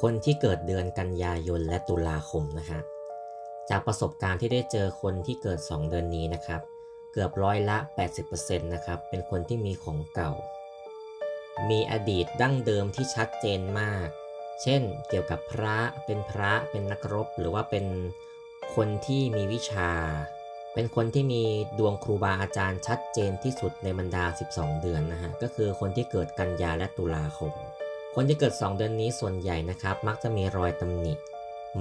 คนที่เกิดเดือนกันยายนและตุลาคมนะฮะจากประสบการณ์ที่ได้เจอคนที่เกิด 2 เดือนนี้นะครับ เกือบร้อยละ 80%นะครับ เป็นคนที่มีของเก่า มีอดีตดั้งเดิมที่ชัดเจนมาก เช่น เกี่ยวกับพระ เป็นพระ เป็นนักรบ หรือว่าเป็นคนที่มีวิชา เป็นคนที่มีดวงครูบาอาจารย์ชัดเจนที่สุดในบรรดา 12 เดือนนะฮะ ก็คือคนที่เกิดกันยาและตุลาคม คนที่เกิด 2 เดือนนี้ส่วนใหญ่นะครับ มักจะมีรอยตำหนิ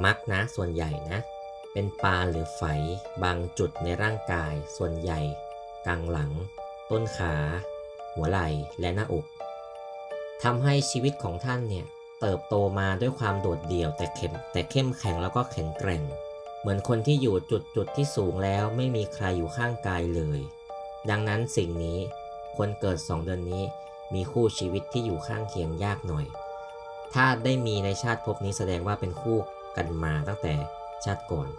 มักนะ ส่วนใหญ่นะ เป็นปานหรือไฝบางจุดในร่างกาย ส่วนใหญ่ กลางหลัง ต้นขา หัวไหล่และหน้าอกทำให้ชีวิตของท่านเนี่ยเติบโตมาด้วยความโดดเดี่ยวแต่เข้มแต่เข้มแข็งแล้วก็แข็งแกร่ง เหมือนคนที่อยู่จุดจุดที่สูงแล้วไม่มีใครอยู่ข้างกายเลย ดังนั้นสิ่งนี้คนเกิด 2 เดือนนี้ มีคู่ชีวิตที่อยู่ข้างเคียงยากหน่อย ถ้าได้มีในชาติภพนี้แสดงว่าเป็นคู่กันมาตั้งแต่ชาติก่อน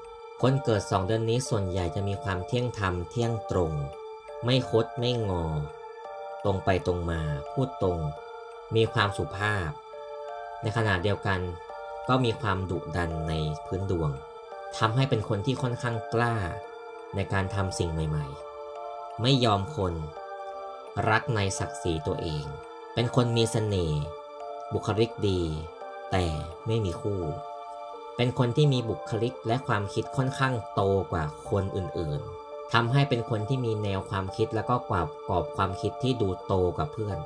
คนเกิด 2 เดือนนี้ส่วนใหญ่จะมีความเที่ยงธรรมเที่ยงตรง ไม่คดไม่งอ ตรงไปตรงมา พูดตรง มีความสุภาพ ในขณะเดียวกัน ก็มีความดุดันในพื้นดวงทำให้เป็นคนที่ค่อนข้างกล้า ในการทำสิ่งใหม่ ๆ ไม่ยอมคน รักในศักดิ์ศรีตัวเอง เป็นคนมีเสน่ห์บุคลิกดี แต่ไม่มีคู่ เป็นคนที่มีบุคลิกและความคิดค่อนข้างโตกว่าคนอื่นๆทำให้เป็นคนที่มีแนวความคิดแล้วก็กรอบกรอบความคิดที่ดูโตกว่าเพื่อน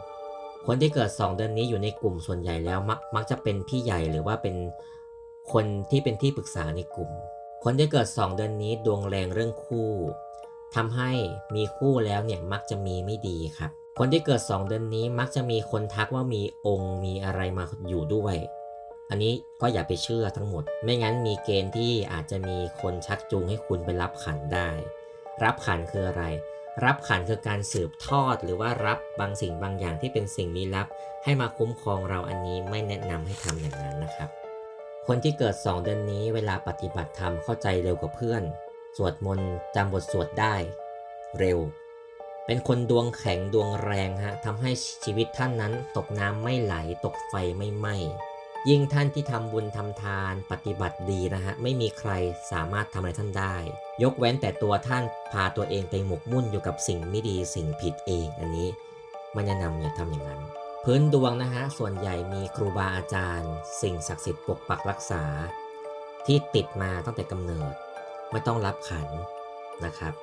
คนที่เกิด 2 เดือนนี้อยู่ในกลุ่มส่วนใหญ่แล้วมักมักจะเป็นพี่ใหญ่หรือว่าเป็นคนที่เป็นที่ปรึกษาในกลุ่ม คนที่เกิด 2 เดือนนี้ดวงแรงเรื่องคู่ ทำให้มีคู่แล้วเนี่ยมักจะมีไม่ดีครับ คนที่เกิด 2 เดือนนี้มักจะมีคนทักว่ามีองค์มีอะไรมาอยู่ด้วย อันนี้ก็อย่าไปเชื่อทั้งหมด ไม่งั้นมีเกณฑ์ที่อาจจะมีคนชักจูงให้คุณไปรับขันได้ รับขันคืออะไร รับขันคือการสืบทอดหรือว่ารับบางสิ่งบางอย่างที่เป็นสิ่งลี้ลับ ให้มาคุ้มครองเราอันนี้ไม่แนะนำให้ทำอย่างนั้นนะครับ คนที่เกิด 2 เดือนนี้เวลาปฏิบัติธรรมเข้าใจเร็วกว่าเพื่อน สวดมนต์จำบทสวดได้ เร็ว เป็นคนดวงแข็งดวงแรงฮะทำให้ชีวิตท่านนั้นตกน้ำไม่ไหลตกไฟไม่ไหม้ยิ่งท่านที่ทำบุญทำทานปฏิบัติดีนะฮะ ไม่มีใครสามารถทำอะไรท่านได้ ยกเว้นแต่ตัวท่านพาตัวเองไปหมกมุ่นอยู่กับสิ่งไม่ดีสิ่งผิดเองอันนี้ไม่แนะนำอย่าทำอย่างนั้น พื้นดวงนะฮะ ส่วนใหญ่มีครูบาอาจารย์ สิ่งศักดิ์สิทธิ์ปกปักรักษา ที่ติดมาตั้งแต่กำเนิด ไม่ต้องรับขันนะครับ